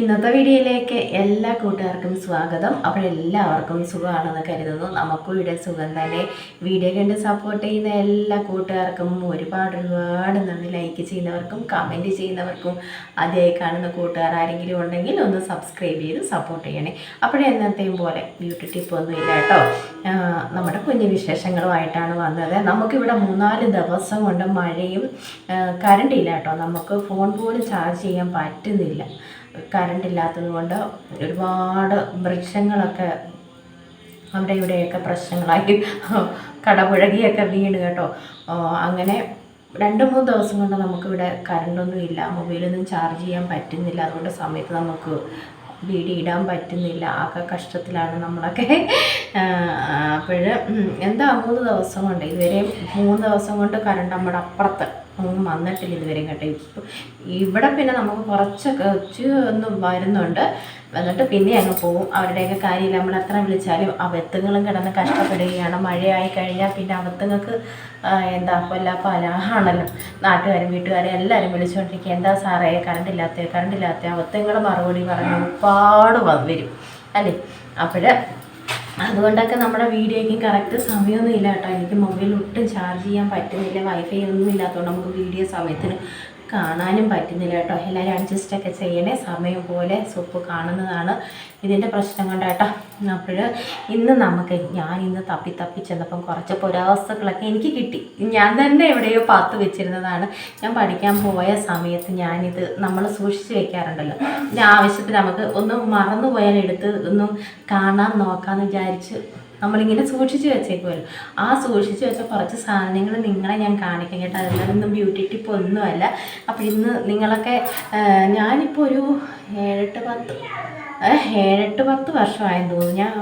ഇന്നത്തെ വീഡിയോയിലേക്ക് എല്ലാ കൂട്ടുകാർക്കും സ്വാഗതം. അപ്പോൾ എല്ലാവർക്കും സുഖമാണെന്ന് കരുതുന്നു. നമുക്കും ഇവിടെ സുഖം തന്നെ. വീഡിയോ കണ്ട് സപ്പോർട്ട് ചെയ്യുന്ന എല്ലാ കൂട്ടുകാർക്കും ഒരുപാട് ഒരുപാട് നന്ദി. ലൈക്ക് ചെയ്യുന്നവർക്കും കമന്റ് ചെയ്യുന്നവർക്കും ആദ്യമായി കാണുന്ന കൂട്ടുകാർ ആരെങ്കിലും ഉണ്ടെങ്കിൽ ഒന്ന് സബ്സ്ക്രൈബ് ചെയ്ത് സപ്പോർട്ട് ചെയ്യണേ. അപ്പോഴേ എന്നത്തെയും പോലെ ബ്യൂട്ടി ടിപ്പ് ഒന്നും ഇല്ല കേട്ടോ നമ്മുടെ കുഞ്ഞു വിശേഷങ്ങളുമായിട്ടാണ് വന്നത്. നമുക്കിവിടെ മൂന്നാൽ ദിവസം കൊണ്ട് മഴയും കറണ്ട് ഇല്ല കേട്ടോ. നമുക്ക് ഫോൺ പോലും ചാർജ് ചെയ്യാൻ പറ്റുന്നില്ല. കറണ്ട് ഇല്ലാത്തത് കൊണ്ട് ഒരുപാട് വൃക്ഷങ്ങളൊക്കെ അവിടെ ഇവിടെയൊക്കെ പ്രശ്നങ്ങളായി. കടപുഴകിയൊക്കെ വീണ് കേട്ടോ. അങ്ങനെ രണ്ട് മൂന്ന് ദിവസം കൊണ്ട് നമുക്കിവിടെ കറണ്ടൊന്നും ഇല്ല. മൊബൈലൊന്നും ചാർജ് ചെയ്യാൻ പറ്റുന്നില്ല. അതുകൊണ്ട് സമയത്ത് നമുക്ക് വീഡിയോ ഇടാൻ പറ്റുന്നില്ല. ആകെ കഷ്ടത്തിലാണ് നമ്മളൊക്കെ. അപ്പോൾ എന്താ മൂന്ന് ദിവസം കൊണ്ട് ഇതുവരെ മൂന്ന് ദിവസം കൊണ്ട് കറണ്ട് നമ്മുടെ അപ്പുറത്ത് ഒന്നും വന്നിട്ടില്ല ഇതുവരെ കേട്ടോ. ഇപ്പം ഇവിടെ പിന്നെ നമുക്ക് കുറച്ചൊക്കെ ഉച്ച ഒന്ന് വരുന്നുണ്ട്. വന്നിട്ട് പിന്നെ അങ്ങ് പോവും. അവരുടെയൊക്കെ കാര്യമില്ല. നമ്മൾ എത്ര വിളിച്ചാലും അവത്തുങ്ങളും കിടന്ന് കഷ്ടപ്പെടുകയാണ്. മഴയായി കഴിഞ്ഞാൽ പിന്നെ അവത്തുങ്ങൾക്ക് എന്താ പല ആണല്ലോ നാട്ടുകാരും വീട്ടുകാരും എല്ലാവരും വിളിച്ചുകൊണ്ടിരിക്കുക എന്താ സാറേ കറണ്ട് ഇല്ലാത്ത കറണ്ട് ഇല്ലാത്ത അവത്തുങ്ങൾ മറുപടി പറഞ്ഞ്. ഒരുപാട് വരും അല്ലേ? അപ്പോൾ അതുകൊണ്ടൊക്കെ നമ്മുടെ വീഡിയോയ്ക്ക് കറക്റ്റ് സമയമൊന്നും ഇല്ല കേട്ടോ എനിക്ക് മൊബൈൽ ഒട്ടും ചാർജ് ചെയ്യാൻ പറ്റുന്നില്ല. വൈഫൈ ഒന്നും ഇല്ലാത്തതുകൊണ്ട് നമുക്ക് വീഡിയോ സമയത്തിന് കാണാനും പറ്റുന്നില്ല കേട്ടോ. എല്ലാവരും അഡ്ജസ്റ്റൊക്കെ ചെയ്യണേ. സമയം പോലെ സൂപ്പ് കാണുന്നതാണ് ഇതിന്റെ പ്രശ്നം കൊണ്ട് കേട്ടോ. അപ്പോൾ ഇന്ന് നമുക്ക് ഞാൻ ഇന്ന് തപ്പി തപ്പി ചെന്നപ്പം കുറച്ച് പുരാവസ്തുക്കളൊക്കെ എനിക്ക് കിട്ടി. ഞാൻ തന്നെ എവിടെയോ പാത്ത് വെച്ചിരുന്നതാണ്. ഞാൻ പഠിക്കാൻ പോയ സമയത്ത് ഞാനിത് നമ്മൾ സൂക്ഷിച്ച് വെക്കാറുണ്ടല്ലോ. ആവശ്യത്തിന് നമുക്ക് ഒന്ന് മറന്നു പോയാൽ എടുത്ത് ഒന്ന് കാണാൻ നോക്കാമെന്ന് വിചാരിച്ച് നമ്മളിങ്ങനെ സൂക്ഷിച്ച് വെച്ചേക്കുമല്ലോ ആ സൂക്ഷിച്ച് വെച്ച കുറച്ച് സാധനങ്ങൾ നിങ്ങളെ ഞാൻ കാണിക്കാം കേട്ടോ. അതിലൊന്നും ബ്യൂട്ടി ടിപ്പ് ഒന്നുമല്ല. അപ്പോൾ ഇന്ന് നിങ്ങളൊക്കെ ഞാനിപ്പോൾ ഒരു ഏഴെട്ട് പത്ത് ഏഴെട്ട് പത്ത് വർഷമായെന്ന് തോന്നുന്നു. ഞാൻ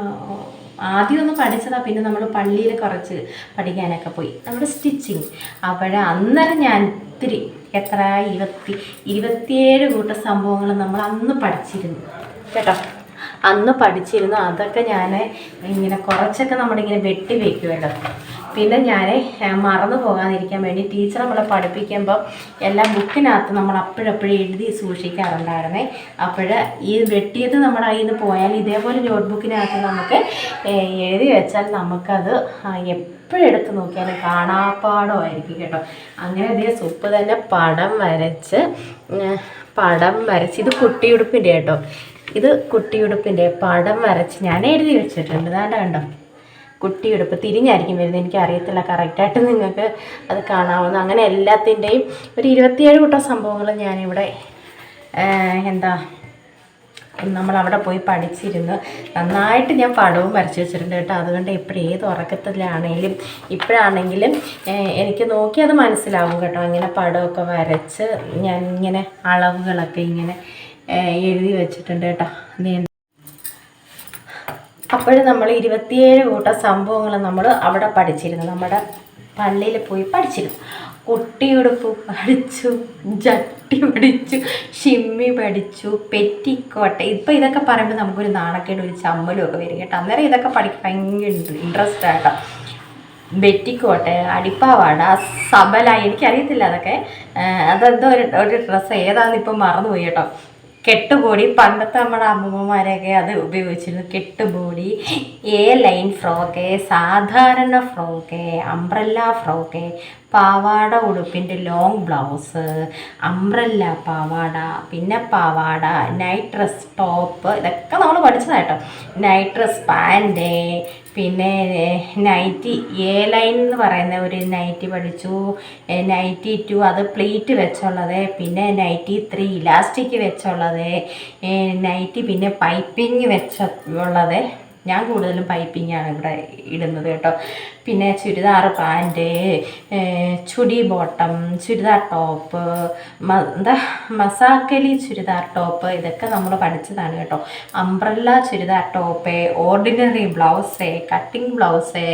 ആദ്യം ഒന്ന് പഠിച്ചതാണ് പിന്നെ നമ്മൾ പള്ളിയിൽ കുറച്ച് പഠിക്കാനൊക്കെ പോയി. നമ്മുടെ സ്റ്റിച്ചിങ്. അപ്പോഴേ അന്നേരം ഞാൻ ഒത്തിരി എത്ര ഇരുപത്തി ഇരുപത്തിയേഴ് കൂട്ട സംഭവങ്ങൾ നമ്മൾ അന്ന് പഠിച്ചിരുന്നു. കേട്ടോ. അന്ന് പഠിച്ചിരുന്നു അതൊക്കെ ഞാൻ ഇങ്ങനെ കുറച്ചൊക്കെ നമ്മളിങ്ങനെ വെട്ടി വെക്കുമല്ലോ പിന്നെ ഞാൻ മറന്നു പോകാതിരിക്കാൻ വേണ്ടി ടീച്ചർ നമ്മളെ പഠിപ്പിക്കുമ്പോൾ എല്ലാ ബുക്കിനകത്ത് നമ്മൾ അപ്പോഴപ്പോഴും എഴുതി സൂക്ഷിക്കാറുണ്ടായിരുന്നേ. അപ്പോൾ ഈ വെട്ടിയത് നമ്മുടെ കയ്യിൽ നിന്ന് പോയാൽ ഇതേപോലെ നോട്ട് ബുക്കിനകത്ത് നമുക്ക് എഴുതി വെച്ചാൽ നമുക്കത് എപ്പോഴെടുത്ത് നോക്കിയാലും കാണാപ്പാടമായിരിക്കും കേട്ടോ. അങ്ങനെ ഇതേ സുപ്പ് തന്നെ പടം വരച്ച് പടം വരച്ച്. ഇത് കുട്ടിയുടുപ്പിന്റെ കേട്ടോ. ഇത് കുട്ടിയുടുപ്പിന്റെ പടം വരച്ച് ഞാൻ എഴുതി വെച്ചിട്ടുണ്ട്. ഇതാണ്ട് കണ്ടോ? കുട്ടിയുടുപ്പ് തിരിഞ്ഞായിരിക്കും വരുന്നത്. എനിക്ക് അറിയത്തില്ല കറക്റ്റായിട്ട് നിങ്ങൾക്ക് അത് കാണാവുന്ന. അങ്ങനെ എല്ലാത്തിന്റെയും ഒരു ഇരുപത്തിയേഴ് കൂട്ടം സംഭവങ്ങൾ ഞാനിവിടെ എന്താ നമ്മൾ അവിടെ പോയി പഠിച്ചിരുന്നു. നന്നായിട്ട് ഞാൻ പടവും വരച്ച് വെച്ചിട്ടുണ്ട് കേട്ടോ. അതുകൊണ്ട് എപ്പോഴും ഏത് ഉറക്കത്തിലാണെങ്കിലും ഇപ്പോഴാണെങ്കിലും എനിക്ക് നോക്കി അത് മനസ്സിലാവും കേട്ടോ. ഇങ്ങനെ പടമൊക്കെ വരച്ച് ഞാൻ ഇങ്ങനെ അളവുകളൊക്കെ ഇങ്ങനെ എഴുതി വെച്ചിട്ടുണ്ട് കേട്ടോ. നീ അപ്പോഴും നമ്മൾ ഇരുപത്തിയേഴ് കൂട്ടം സംഭവങ്ങൾ നമ്മൾ അവിടെ പഠിച്ചിരുന്നു. നമ്മുടെ പള്ളിയിൽ പോയി പഠിച്ചിരുന്നു. കുട്ടിയുടുപ്പ് പഠിച്ചു ജട്ടി പഠിച്ചു ഷിമ്മി പഠിച്ചു പെറ്റിക്കോട്ടെ. ഇപ്പം ഇതൊക്കെ പറയുമ്പോൾ നമുക്കൊരു നാണക്കേട് ഒരു ചമ്മലും ഒക്കെ വരും കേട്ടോ. അന്നേരം ഇതൊക്കെ പഠിക്കാൻ ഭയങ്കര ഇൻട്രസ്റ്റ് ആട്ടോ ബെറ്റിക്കോട്ടെ അടിപ്പാവാട സബല എനിക്കറിയത്തില്ല അതൊക്കെ. അതെന്തോ ഒരു ഡ്രസ്സ് ഏതാണെന്ന് ഇപ്പം മറന്നുപോയി കേട്ടോ. കെട്ടുബോഡി പണ്ടത്തെ നമ്മുടെ അമ്മമ്മമാരെയൊക്കെ അത് ഉപയോഗിച്ചിരുന്നു. കെട്ടുബോഡി എ ലൈൻ ഫ്രോക്ക് സാധാരണ ഫ്രോക്ക് അംബ്രല്ല ഫ്രോക്ക് പാവാട ഉടുപ്പിന്റെ ലോങ് ബ്ലൗസ് അംബ്രല്ല പാവാട പിന്നെ പാവാട നൈറ്റ് ഡ്രസ് ടോപ്പ് ഇതൊക്കെ നമ്മൾ പഠിച്ചതായിട്ടോ നൈറ്റ് ഡ്രസ് പാന്റ് പിന്നെ നൈറ്റി എ ലൈൻ എന്ന് പറയുന്ന ഒരു നൈറ്റി പഠിച്ചു. നൈറ്റി ടു അത് പ്ലീറ്റ് വെച്ചുള്ളത്. പിന്നെ നൈറ്റി ത്രീ ഇലാസ്റ്റിക് വെച്ചുള്ളത്. നൈറ്റി പിന്നെ പൈപ്പിങ് വെച്ച ഉള്ളത്. ഞാൻ കൂടുതലും പൈപ്പിങ്ങാണ് ഇവിടെ ഇടുന്നത് കേട്ടോ. പിന്നെ churidar pant ചുടി bottom churidar top എന്താ മസാക്കലി ചുരിദാർ ടോപ്പ് ഇതൊക്കെ നമ്മൾ പഠിച്ചതാണ് കേട്ടോ. Umbrella churidar top ordinary blouse cutting blouse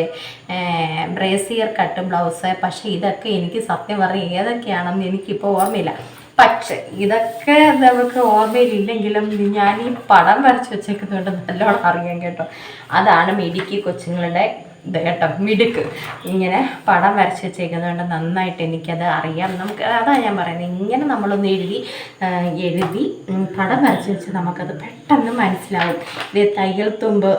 brassiere cut blouse. പക്ഷേ ഇതൊക്കെ എനിക്ക് സത്യം പറഞ്ഞ് ഏതൊക്കെയാണെന്ന് എനിക്കിപ്പോൾ ഓർമ്മയില്ല. പക്ഷെ ഇതൊക്കെ നമുക്ക് ഓർമ്മയിലില്ലെങ്കിലും ഞാൻ ഈ പടം വരച്ച് വെച്ചേക്കുന്നതുകൊണ്ട് നല്ലോണം അറിയാം കേട്ടോ. അതാണ് മിടുക്കി കൊച്ചുങ്ങളുടെ ഇത് കേട്ടോ മിടുക്ക്. ഇങ്ങനെ പടം വരച്ച് വെച്ചേക്കുന്നതുകൊണ്ട് നന്നായിട്ട് എനിക്കത് അറിയാം. നമുക്ക് അതാണ് ഞാൻ പറയുന്നത് ഇങ്ങനെ നമ്മളൊന്ന് എഴുതി എഴുതി പടം വരച്ച് വെച്ച് നമുക്കത് പെട്ടെന്ന് മനസ്സിലാവും. ഇത് തയ്യൽ തുമ്പ്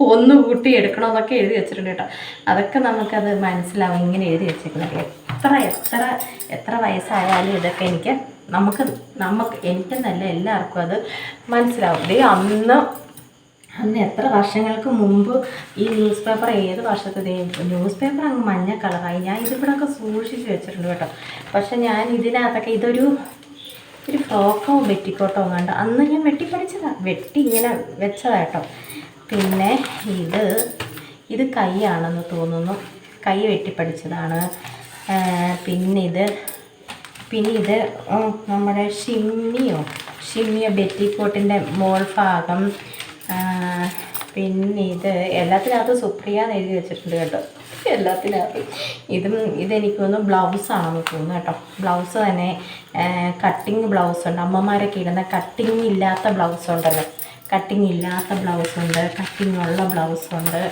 ഒന്ന് കൂട്ടി എടുക്കണമെന്നൊക്കെ എഴുതി വെച്ചിട്ടുണ്ട് കേട്ടോ. അതൊക്കെ നമുക്കത് മനസ്സിലാവും ഇങ്ങനെ എഴുതി വെച്ചേക്കുന്നത്. എത്ര എത്ര എത്ര വയസ്സായാലും ഇതൊക്കെ എനിക്ക് നമുക്ക് നമുക്ക് എനിക്കെന്നല്ല എല്ലാവർക്കും അത് മനസ്സിലാവും. ദേ അന്ന് അന്ന് എത്ര വർഷങ്ങൾക്ക് മുമ്പ് ഈ ന്യൂസ് പേപ്പർ ഏത് വർഷത്തെ ന്യൂസ് പേപ്പർ അങ്ങ് മഞ്ഞ കളറായി. ഞാൻ ഇതിവിടെയൊക്കെ സൂക്ഷിച്ച് വെച്ചിട്ടുണ്ട് കേട്ടോ. പക്ഷെ ഞാൻ ഇതിനകത്തൊക്കെ ഇതൊരു ഒരു ഫ്രോക്കോ വെട്ടിക്കോട്ടോ കണ്ട് അന്ന് ഞാൻ വെട്ടിപ്പടിച്ചതാണ് വെട്ടി ഇങ്ങനെ വെച്ചതാ കേട്ടോ. പിന്നെ ഇത് ഇത് കൈയാണെന്ന് തോന്നുന്നു. കൈ വെട്ടിപ്പടിച്ചതാണ്. പിന്നെ ഇത് പിന്നെ ഇത് നമ്മുടെ ഷിമ്മിയോ ഷിമ്മിയോ ബെറ്റിക്കോട്ടിന്റെ മോൾ ഭാഗം. പിന്നെ ഇത് എല്ലാത്തിനകത്തും സുപ്രിയ എന്ന് എഴുതി വെച്ചിട്ടുണ്ട് കേട്ടോ. എല്ലാത്തിനകത്തും. ഇതും ഇതെനിക്ക് തോന്നുന്നു ബ്ലൗസാണെന്ന് തോന്നുന്നു കേട്ടോ. ബ്ലൗസ് തന്നെ കട്ടിങ് ബ്ലൗസ് ഉണ്ട്. അമ്മമാരൊക്കെ ഇടുന്ന കട്ടിങ് ഇല്ലാത്ത ബ്ലൗസ് ഉണ്ടല്ലോ. കട്ടിങ് ഇല്ലാത്ത ബ്ലൗസുണ്ട് കട്ടിങ് ഉള്ള ബ്ലൗസുണ്ട്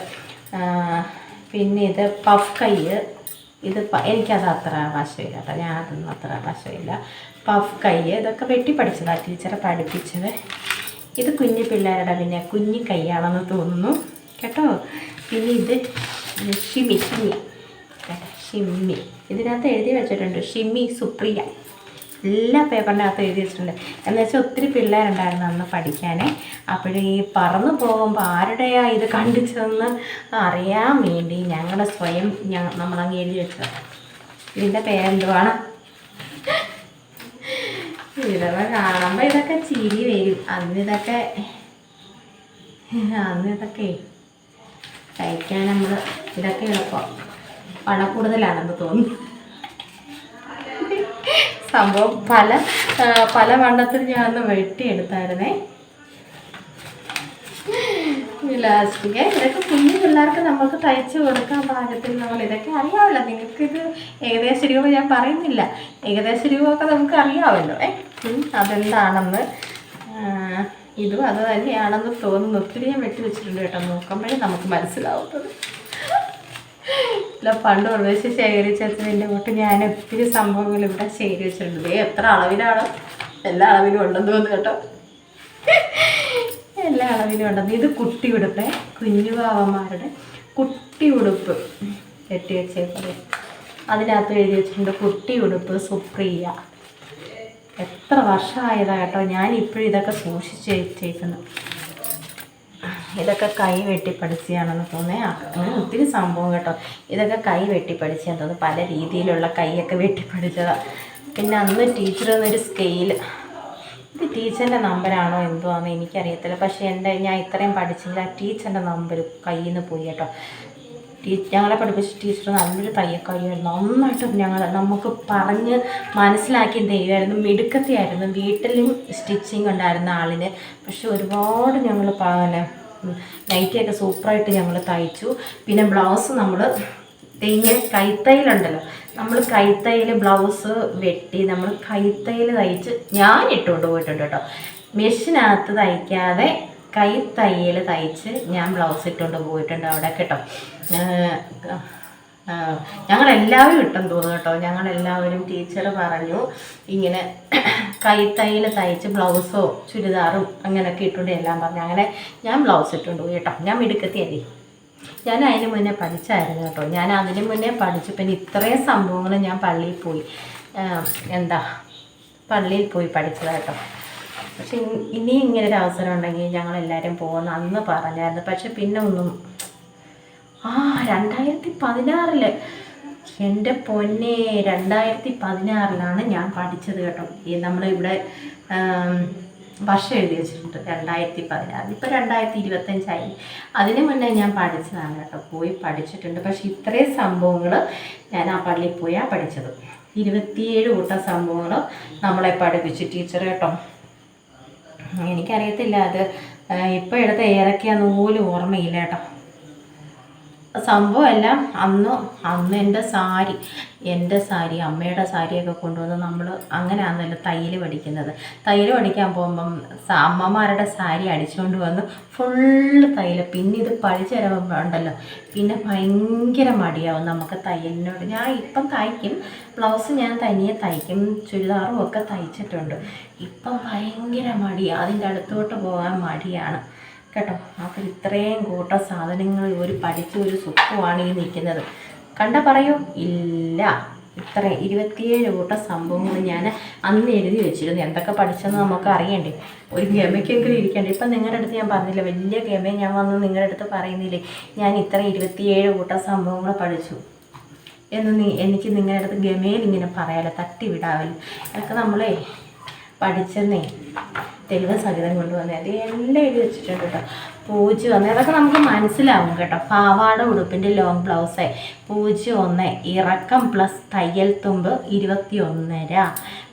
പിന്നെ ഇത് പഫ് കൈ. ഇത് എനിക്കത് അത്ര വശമില്ല കേട്ടോ. ഞാൻ അതൊന്നും അത്ര വശമില്ല. പഫ് കൈ ഇതൊക്കെ വെട്ടി പഠിച്ചതാണ് ടീച്ചറെ പഠിപ്പിച്ചത്. ഇത് കുഞ്ഞു പിള്ളേരുടെ പിന്നെ കുഞ്ഞു കൈയാണെന്ന് തോന്നുന്നു. കേട്ടോ? പിന്നെ ഇത് ഷിമി ഷിമി. ഷിമ്മി ഇതിനകത്ത് എഴുതി വെച്ചിട്ടുണ്ട് ഷിമ്മി സുപ്രിയ. എല്ലാ പേപ്പറിന്റെ അകത്ത് എഴുതി വെച്ചിട്ടുണ്ട്. എന്ന് വെച്ചാൽ ഒത്തിരി പിള്ളേരുണ്ടായിരുന്നു അന്ന് പഠിക്കാനേ. അപ്പോഴേ ഈ പറന്നു പോകുമ്പോൾ ആരുടെയാ ഇത് കണ്ടിച്ചതെന്ന് അറിയാൻ വേണ്ടി ഞങ്ങൾ സ്വയം ഞങ്ങൾ നമ്മളങ്ങ് എഴുതി വെച്ചത്. ഇതിന്റെ പേരെന്തുവാണ്? ഇതൊക്കെ കാണുമ്പോൾ ഇതൊക്കെ ചിരി വരും. അന്ന് ഇതൊക്കെ അന്ന് ഇതൊക്കെ തയ്ക്കാൻ നമ്മൾ ഇതൊക്കെ എളുപ്പം. പണം കൂടുതലാണെന്ന് തോന്നുന്നു. സംഭവം പല പല വണ്ണത്തിൽ ഞാൻ ഒന്ന് വെട്ടിയെടുത്തായിരുന്നേ ലാസ്റ്റിക്ക് ഇതൊക്കെ കുഞ്ഞു പിള്ളേർക്ക് നമുക്ക് തയ്ച്ചു കൊടുക്കാൻ പാകത്തിൽ നമ്മൾ ഇതൊക്കെ അറിയാമല്ലോ. നിങ്ങൾക്കിത് ഏകദേശ രൂപ ഞാൻ പറയുന്നില്ല. ഏകദേശ രൂപമൊക്കെ നമുക്ക് അറിയാമല്ലോ. ഏ അതെന്താണെന്ന് ഇതും അത് തന്നെയാണെന്ന് തോന്നുന്നു. ഒത്തിരി ഞാൻ വെട്ടി വെച്ചിട്ടുണ്ട് കേട്ടോ. നോക്കുമ്പോഴേ നമുക്ക് മനസ്സിലാവുന്നത്. പണ്ട് ഉർവശി ശേഖരിച്ചതിന്റെ കൂട്ട് ഞാൻ ഒത്തിരി സംഭവങ്ങൾ ഇവിടെ ശേഖരിച്ചിട്ടുണ്ട്. എത്ര അളവിലാണ്? എല്ലാ അളവിലും ഉണ്ടെന്ന് തോന്നുന്നു കേട്ടോ. എല്ലാ അളവിലും ഉണ്ടെന്ന്. ഇത് കുട്ടി ഉടുപ്പ് കുഞ്ഞു പാവന്മാരുടെ കുട്ടി ഉടുപ്പ്. കെട്ടി വെച്ചേക്കുന്നത് അതിനകത്ത് എഴുതി വെച്ചിട്ടുണ്ട് കുട്ടി ഉടുപ്പ് സുപ്രിയ. എത്ര വർഷമായതാ കേട്ടോ. ഞാൻ ഇപ്പോഴും ഇതൊക്കെ സൂക്ഷിച്ച് വെച്ചേക്കുന്നു. ഇതൊക്കെ കൈ വെട്ടി പഠിച്ചതാണെന്ന് തോന്നേ ഒത്തിരി സംഭവം കേട്ടോ. ഇതൊക്കെ കൈ വെട്ടി പഠിച്ചതെന്ന് തോന്നുന്നു. പല രീതിയിലുള്ള കൈയൊക്കെ വെട്ടി പഠിച്ചതാണ് പിന്നെ അന്ന് ടീച്ചർ എന്നൊരു സ്കെയിൽ ഇത് ടീച്ചറിന്റെ നമ്പറാണോ ആണെന്ന് എനിക്കറിയത്തില്ല. പക്ഷേ എന്റെ ഞാൻ ഇത്രയും പഠിച്ചില്ല. ടീച്ചറിന്റെ നമ്പർ കയ്യിൽ നിന്ന് പോയി കേട്ടോ. ഞങ്ങളെ പഠിപ്പിച്ച ടീച്ചർ നല്ലൊരു തയ്യക്കാരിയായിരുന്നു നന്നായിട്ട് ഞങ്ങൾ നമുക്ക് പറഞ്ഞ് മനസ്സിലാക്കി തരുമായിരുന്നു മിടുക്കത്തെയായിരുന്നു. വീട്ടിലും സ്റ്റിച്ചിങ് ഉണ്ടായിരുന്ന ആളിന്. പക്ഷെ ഒരുപാട് ഞങ്ങൾ പിന്നെ നൈറ്റിയൊക്കെ സൂപ്പറായിട്ട് ഞങ്ങൾ തയ്ച്ചു. പിന്നെ ബ്ലൗസ് നമ്മൾ ഇങ്ങനെ കൈത്തൈലുണ്ടല്ലോ. നമ്മൾ കൈത്തൈൽ ബ്ലൗസ് വെട്ടി നമ്മൾ കൈത്തൈൽ തയ്ച്ച് ഞാൻ ഇട്ടുകൊണ്ട് പോയിട്ടുണ്ട് കേട്ടോ. മെഷീനകത്ത് തയ്ക്കാതെ കൈത്തയ്യൽ തയ്യൽ തയ്ച്ച് ഞാൻ ബ്ലൗസ് ഇട്ടുകൊണ്ട് പോയിട്ടുണ്ട് അവിടെ കേട്ടോ. ഞങ്ങളെല്ലാവരും ഇട്ടെന്ന് തോന്നുന്നു കേട്ടോ. ഞങ്ങളെല്ലാവരും ടീച്ചർ പറഞ്ഞു ഇങ്ങനെ കൈത്തയ്യൽ തയ്ച്ച് ബ്ലൗസോ ചുരിദാറും അങ്ങനെയൊക്കെ ഇട്ടുണ്ട് എല്ലാം പറഞ്ഞു. അങ്ങനെ ഞാൻ ബ്ലൗസ് ഇട്ടുണ്ട് കേട്ടോ. ഞാൻ മിടുക്കത്തിയല്ലേ? ഞാൻ അതിന് മുന്നേ പഠിച്ചായിരുന്നു കേട്ടോ. ഞാൻ അതിന് മുന്നേ പഠിച്ചു. പിന്നെ ഇത്രയും സംഭവങ്ങൾ ഞാൻ പള്ളിയിൽ പോയി എന്താ പള്ളിയിൽ പോയി പഠിച്ചത് കേട്ടോ. പക്ഷെ ഇനി- ഇനിയും ഇങ്ങനെ ഒരു അവസരം ഉണ്ടെങ്കിൽ ഞങ്ങൾ എല്ലാവരും പോകുന്ന അന്ന് പറഞ്ഞായിരുന്നു. പക്ഷെ പിന്നെ ഒന്നും ആ രണ്ടായിരത്തി പതിനാറിൽ എന്റെ പൊന്നെ രണ്ടായിരത്തി പതിനാറിലാണ് ഞാൻ പഠിച്ചത് കേട്ടോ. ഈ നമ്മളിവിടെ വർഷം എഴുതി വെച്ചിട്ടുണ്ട് രണ്ടായിരത്തി പതിനാറ് ഇപ്പം രണ്ടായിരത്തി ഇരുപത്തഞ്ചായി അതിന് മുന്നേ ഞാൻ പഠിച്ചതാണ് കേട്ടോ. പോയി പഠിച്ചിട്ടുണ്ട്. പക്ഷേ ഇത്രയും സംഭവങ്ങൾ ഞാൻ ആ പള്ളിയിൽ പോയാൽ പഠിച്ചത്. ഇരുപത്തിയേഴ് കൂട്ടം സംഭവങ്ങൾ നമ്മളെ പഠിപ്പിച്ചു ടീച്ചർ കേട്ടോ. എനിക്കറിയത്തില്ല അത് ഇപ്പോൾ എടുത്ത ഏതൊക്കെയാണെന്ന് പോലും ഓർമ്മയില്ല കേട്ടോ. സംഭവം എല്ലാം അന്ന് അന്ന് എന്റെ സാരി എന്റെ സാരി അമ്മയുടെ സാരിയൊക്കെ കൊണ്ടുവന്ന് നമ്മൾ അങ്ങനെയാണല്ലോ തയ്യൽ പഠിക്കുന്നത്. തയ്യൽ പഠിക്കാൻ പോകുമ്പം അമ്മമാരുടെ സാരി അടിച്ചുകൊണ്ട് വന്ന് ഫുള്ള് തയ്യൽ പിന്നെ ഇത് പഠിച്ചു പിന്നെ ഭയങ്കര മടിയാവും നമുക്ക് തയ്യലിനോട്. ഞാൻ ഇപ്പം തയ്ക്കും ബ്ലൗസ് ഞാൻ തനിയെ തയ്ക്കും ചുരിദാറും ഒക്കെ തയ്ച്ചിട്ടുണ്ട്. ഇപ്പം ഭയങ്കര മടിയാണ് അതിന്റെ അടുത്തോട്ട് പോകാൻ മടിയാണ്. കേട്ടോ. അപ്പോൾ ഇത്രയും കൂട്ട സാധനങ്ങൾ ഒരു പഠിച്ച ഒരു സ്വത്വമാണ് ഈ നിൽക്കുന്നത്. കണ്ട പറയൂ? ഇല്ല. ഇത്ര ഇരുപത്തിയേഴ് കൂട്ട സംഭവങ്ങൾ ഞാൻ അന്ന് എഴുതി വെച്ചിരുന്നു. എന്തൊക്കെ പഠിച്ചെന്ന് നമുക്ക് അറിയണ്ടേ? ഒരു ഗമയ്ക്കെങ്കിലും ഇരിക്കണ്ടേ? ഇപ്പം നിങ്ങളുടെ അടുത്ത് ഞാൻ പറഞ്ഞില്ല വലിയ ഗമ ഞാൻ വന്ന് നിങ്ങളുടെ അടുത്ത് പറയുന്നില്ലേ ഞാൻ ഇത്ര ഇരുപത്തിയേഴ് കൂട്ട സംഭവങ്ങൾ പഠിച്ചു എന്ന് നീ എനിക്ക് നിങ്ങളുടെ അടുത്ത് ഗമയിൽ ഇങ്ങനെ പറയാലോ തട്ടി വിടാമല്ലോ അതൊക്കെ നമ്മളെ പഠിച്ചെന്നേ. തെളിവ് സഹിതം കൊണ്ടുവന്നേ അത് എല്ലാം എഴുതി വെച്ചിട്ടുണ്ട് കേട്ടോ. പൂജ്യം ഒന്ന് അതൊക്കെ നമുക്ക് മനസ്സിലാവും കേട്ടോ. പാവാട ഉടുപ്പിന്റെ ലോങ് ബ്ലൗസ് പൂജ്യം ഒന്ന് ഇറക്കം പ്ലസ് തയ്യൽ തുമ്പ് ഇരുപത്തി ഒന്നര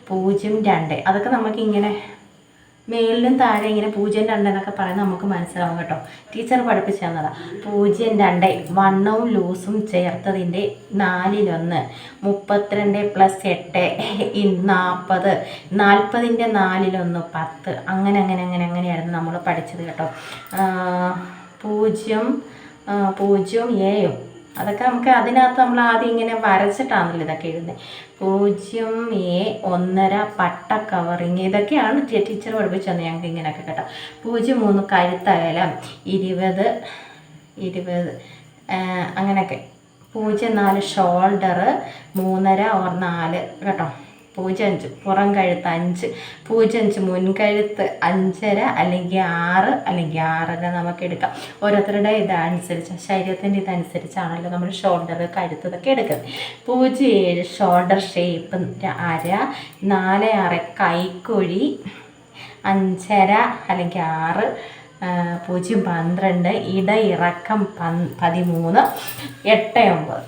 പൂജ്യം രണ്ട് അതൊക്കെ നമുക്കിങ്ങനെ മേളിലും താഴെ ഇങ്ങനെ പൂജ്യം രണ്ട് എന്നൊക്കെ പറയുന്നത് നമുക്ക് മനസ്സിലാവും കേട്ടോ. ടീച്ചർ പഠിപ്പിച്ചു തന്നതാ. പൂജ്യം രണ്ട് വണ്ണവും ലൂസും ചേർത്തതിന്റെ നാലിലൊന്ന് മുപ്പത്തിരണ്ട് പ്ലസ് എട്ട് നാൽപ്പത് നാൽപ്പതിന്റെ നാലിലൊന്ന് പത്ത്. അങ്ങനെ അങ്ങനെ അങ്ങനെ അങ്ങനെയായിരുന്നു നമ്മൾ പഠിച്ചത് കേട്ടോ. പൂജ്യം പൂജ്യവും പൂജ്യം ഏഴും അതൊക്കെ നമുക്ക് അതിനകത്ത് നമ്മൾ ആദ്യം ഇങ്ങനെ വരച്ചിട്ടാണല്ലോ ഇതൊക്കെ എഴുതുന്നത് പൂജ്യം എ ഒന്നര പട്ട കവറിങ് ഇതൊക്കെയാണ് ടീച്ചർ പഠിപ്പിച്ചു തന്നെ ഞങ്ങൾക്ക് ഇങ്ങനെയൊക്കെ കേട്ടോ. പൂജ്യം മൂന്ന് കഴുത്തകലം ഇരുപത് ഇരുപത് അങ്ങനെയൊക്കെ. പൂജ്യം നാല് ഷോൾഡർ മൂന്നര ഓർ നാല് കേട്ടോ. പൂജ്യം അഞ്ച്. പുറം കഴുത്ത് അഞ്ച്. പൂജ്യം അഞ്ച് മുൻകഴുത്ത് അഞ്ചര അല്ലെങ്കിൽ ആറ് അല്ലെങ്കിൽ ആറര നമുക്ക് എടുക്കാം. ഓരോരുത്തരുടെ ഇതനുസരിച്ച് ശരീരത്തിന്റെ ഇതനുസരിച്ചാണല്ലോ നമ്മൾ ഷോൾഡർ കഴുത്ത് ഇതൊക്കെ എടുക്കുന്നത്. പൂജ്യം ഏഴ് ഷോൾഡർ ഷേപ്പ് അര നാല് ആറ് കൈക്കുഴി അഞ്ചര അല്ലെങ്കിൽ ആറ് പൂജ്യം പന്ത്രണ്ട് ഇട ഇറക്കം പതിമൂന്ന് എട്ട് ഒമ്പത്.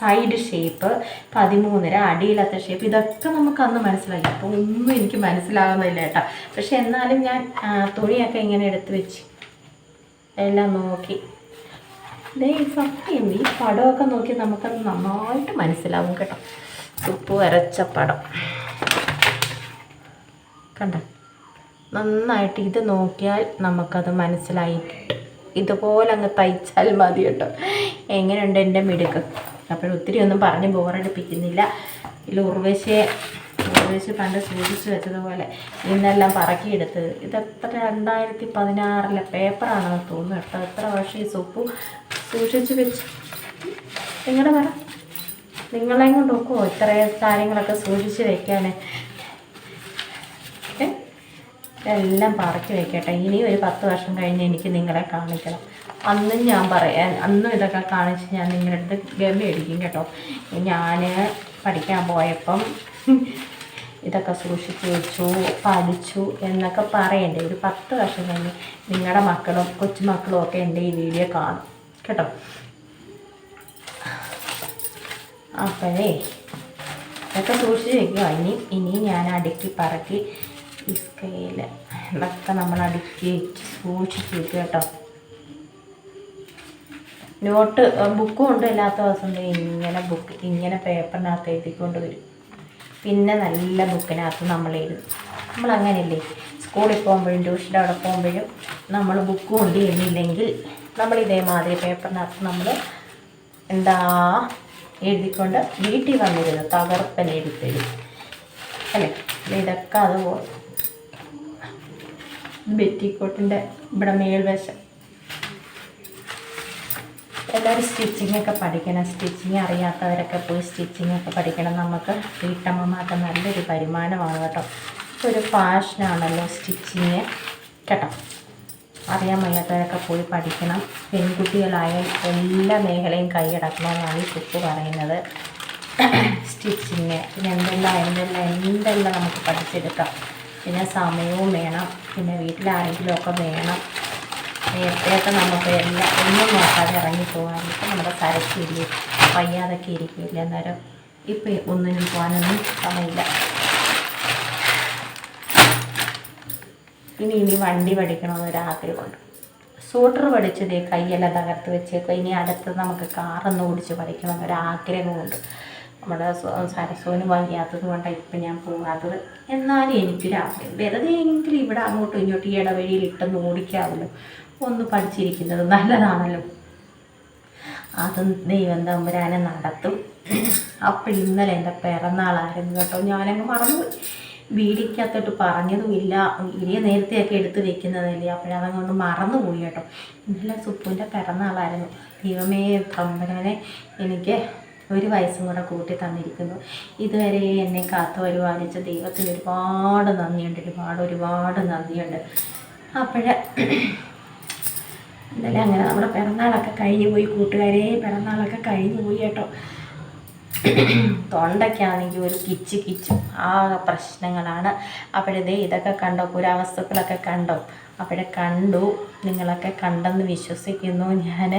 സൈഡ് ഷേപ്പ് പതിമൂന്നര അടിയിലത്തെ ഷേപ്പ് ഇതൊക്കെ നമുക്ക് അന്ന് മനസ്സിലായി. അപ്പോൾ ഒന്നും എനിക്ക് മനസ്സിലാകുന്നില്ല കേട്ടോ. പക്ഷെ എന്നാലും ഞാൻ തുണിയൊക്കെ ഇങ്ങനെ എടുത്ത് വെച്ച് എല്ലാം നോക്കി. ഈ സത്യം ഈ പടമൊക്കെ നോക്കി നമുക്കത് നന്നായിട്ട് മനസ്സിലാവും കേട്ടോ. ഉപ്പ് വരച്ച പടം. കണ്ട? നന്നായിട്ട് ഇത് നോക്കിയാൽ നമുക്കത് മനസ്സിലായി ഇതുപോലെ അങ്ങ് തയ്ച്ചാൽ മതി കേട്ടോ. എങ്ങനെയുണ്ട് എന്റെ മിടുക്ക്? അപ്പോൾ ഒത്തിരി ഒന്നും പറഞ്ഞ് ബോറടിപ്പിക്കുന്നില്ല. ഇതിൽ ഉർവശിയെ ഉർവശി പണ്ട് സൂക്ഷിച്ച് വെച്ചതുപോലെ ഇന്നെല്ലാം പറക്കിയെടുത്ത്. ഇതെത്ര രണ്ടായിരത്തി പതിനാറിലെ പേപ്പറാണെന്ന് തോന്നുന്നു കേട്ടോ. എത്ര വർഷം ഈ സൂപ്പ് സൂക്ഷിച്ച് വെച്ച്? നിങ്ങളുടെ പറ നിങ്ങളെയും കൊണ്ട് നോക്കുമോ ഇത്രയും കാര്യങ്ങളൊക്കെ സൂക്ഷിച്ച് ഇതെല്ലാം എല്ലാം പറക്കി വെക്കട്ടെ. ഇനി ഒരു പത്ത് വർഷം കഴിഞ്ഞ് എനിക്ക് നിങ്ങളെ കാണിക്കണം. അന്നും ഞാൻ പറയാൻ അന്നും ഇതൊക്കെ കാണിച്ച് ഞാൻ നിങ്ങളുടെ അടുത്ത് ഗമി അടിക്കും കേട്ടോ. ഞാൻ പഠിക്കാൻ പോയപ്പം ഇതൊക്കെ സൂക്ഷിച്ചു വെച്ചു പഠിച്ചു എന്നൊക്കെ പറയണ്ടേ. ഒരു പത്ത് വർഷം കഴിഞ്ഞ് നിങ്ങളുടെ മക്കളും കൊച്ചുമക്കളും ഒക്കെ എന്റെ ഈ വീഡിയോ കാണും കേട്ടോ. അപ്പോഴേ ഇതൊക്കെ സൂക്ഷിച്ച് വെക്കുക. ഇനി ഇനി ഞാൻ അടുക്കി പറക്കി ഈ സ്കെയിൽ ഇതൊക്കെ നമ്മൾ അടുക്കി സൂക്ഷിച്ച് വെക്കുക കേട്ടോ. നോട്ട് ബുക്കും ഉണ്ട് ഇല്ലാത്ത ദിവസം ഇങ്ങനെ ബുക്ക് ഇങ്ങനെ പേപ്പറിനകത്ത് എഴുതിക്കൊണ്ട് വരും. പിന്നെ നല്ല ബുക്കിനകത്ത് നമ്മൾ എഴുതും. നമ്മൾ അങ്ങനെയല്ലേ? സ്കൂളിൽ പോകുമ്പോഴും ട്യൂഷന്റെ അവിടെ പോകുമ്പോഴും നമ്മൾ ബുക്ക് കൊണ്ട് എഴുതിയില്ലെങ്കിൽ നമ്മൾ ഇതേമാതിരി പേപ്പറിനകത്ത് നമ്മൾ എന്താ എഴുതിക്കൊണ്ട് വീട്ടിൽ വന്നിരുന്നു തകർപ്പൻ എഴുതിത്തരും. തരും അല്ലേ? ഇതൊക്കെ അതുപോലെ. ബെറ്റിക്കോട്ടിന്റെ ഇവിടെ മേൽവശം. എല്ലാവരും സ്റ്റിച്ചിങ് ഒക്കെ പഠിക്കണം. സ്റ്റിച്ചിങ് അറിയാത്തവരൊക്കെ പോയി സ്റ്റിച്ചിങ് ഒക്കെ പഠിക്കണം. നമുക്ക് വീട്ടമ്മമാർക്ക് നല്ലൊരു വരുമാനമാണ് കേട്ടോ. ഒരു ഫാഷനാണല്ലോ സ്റ്റിച്ചിങ് കേട്ടോ? അറിയാൻ വയ്യാത്തവരൊക്കെ പോയി പഠിക്കണം. പെൺകുട്ടികളായാൽ എല്ലാ മേഖലയും കൈയടക്കണമെന്നാണ് ഈ കുക്ക് പറയുന്നത്. സ്റ്റിച്ചിങ് പിന്നെ എന്തെല്ലാം എന്തെല്ലാം എന്തെല്ലാം നമുക്ക് പഠിച്ചെടുക്കാം. പിന്നെ സമയവും വേണം. പിന്നെ വീട്ടിലാരെങ്കിലുമൊക്കെ വേണം. നേരത്തെയൊക്കെ നമുക്ക് എല്ലാം ഒന്നും നോക്കാതെ ഇറങ്ങി പോകാൻ ഇപ്പം നമ്മുടെ തരക്കിരി വയ്യാതൊക്കെ ഇരിക്കില്ല അന്നേരം ഇപ്പം ഒന്നിനും പോകാനൊന്നും സമയമില്ല. ഇനി ഇനി വണ്ടി പഠിക്കണമെന്നൊരു ആഗ്രഹമുണ്ട്. സൂട്ടർ പഠിച്ചത് കയ്യെല്ലാം തകർത്ത് വെച്ചേക്കും ഇനി അടുത്ത് നമുക്ക് കാറൊന്ന് ഓടിച്ച് എന്നൊരാഗ്രഹമുണ്ട് നമ്മുടെ സരസോന് വയ്യാത്തത് കൊണ്ടാണ് ഇപ്പം ഞാൻ പോകാത്തത്. എന്നാലും എനിക്കൊരാഗ്രഹം വെറുതെ എങ്കിലും ഇവിടെ അങ്ങോട്ടും ഇങ്ങോട്ടും ഈ ഇടവഴിയിൽ ഇട്ടൊന്ന് ഓടിക്കാമല്ലോ. ഒന്ന് പഠിച്ചിരിക്കുന്നത് നല്ലതാണല്ലോ. അതും ദൈവം തമ്പുരാനെ നടത്തും. അപ്പോൾ ഇന്നലെ എന്റെ പിറന്നാളായിരുന്നു കേട്ടോ. ഞാനങ്ങ് മറന്നുപോയി. വീടിക്കകത്തോട്ട് പറഞ്ഞതുമില്ല. ഇനിയ നേരത്തെയൊക്കെ എടുത്ത് വെക്കുന്നതല്ലേ. അപ്പോഴതങ്ങോട്ട് മറന്നുപോയി കേട്ടോ. ഇന്നലെ സുപ്പുവിന്റെ പിറന്നാളായിരുന്നു. ദൈവമേ തമ്പുരാനെ എനിക്ക് ഒരു വയസ്സും കൂടെ കൂട്ടി തന്നിരിക്കുന്നു. ഇതുവരെ എന്നെ കാത്തു പരിപാലിച്ച ദൈവത്തിന് ഒരുപാട് നന്ദിയുണ്ട്. ഒരുപാട് ഒരുപാട് നന്ദിയുണ്ട്. അപ്പോഴേ ഇന്നലെ അങ്ങനെ നമ്മുടെ പിറന്നാളൊക്കെ കഴിഞ്ഞു പോയി കൂട്ടുകാരെ പിറന്നാളൊക്കെ കഴിഞ്ഞു പോയി കേട്ടോ. തൊണ്ടയ്ക്കാണെങ്കിൽ ഒരു കിച്ച് കിച്ചും ആ പ്രശ്നങ്ങളാണ്. അപ്പോഴേ ഇതൊക്കെ കണ്ടോ? പുരാവസ്തുക്കളൊക്കെ കണ്ടോ? അപ്പോഴേ കണ്ടു. നിങ്ങളൊക്കെ കണ്ടെന്ന് വിശ്വസിക്കുന്നു ഞാൻ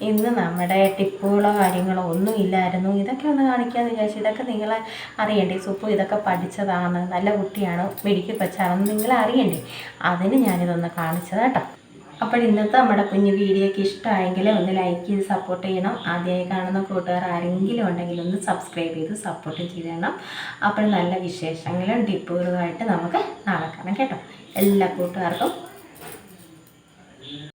ഇന്ന് നമ്മുടെ ടിപ്പുകളോ കാര്യങ്ങളോ ഒന്നും ഇല്ലായിരുന്നു. ഇതൊക്കെ ഒന്ന് കാണിക്കാമെന്ന് വിചാരിച്ചു ഇതൊക്കെ നിങ്ങളെ അറിയണ്ടേ? സുപ്പു ഇതൊക്കെ പഠിച്ചതാണ്. നല്ല കുട്ടിയാണ്. മെഡിക്കൽ പച്ചാണെന്ന് നിങ്ങളെ അറിയണ്ടേ? അതിന് ഞാനിതൊന്ന് കാണിച്ചത് കേട്ടോ. അപ്പോൾ ഇന്നത്തെ നമ്മുടെ കുഞ്ഞു വീഡിയോയ്ക്ക് ഇഷ്ടമായെങ്കിൽ ഒന്ന് ലൈക്ക് ചെയ്ത് സപ്പോർട്ട് ചെയ്യണം. ആദ്യമായി കാണുന്ന കൂട്ടുകാർ ആരെങ്കിലും ഉണ്ടെങ്കിൽ ഒന്ന് സബ്സ്ക്രൈബ് ചെയ്ത് സപ്പോർട്ട് ചെയ്യണം അപ്പോൾ നല്ല വിശേഷങ്ങളും ടിപ്പുകളുമായിട്ട് നമുക്ക് നാളെ കാണാം കേട്ടോ. എല്ലാ കൂട്ടുകാർക്കും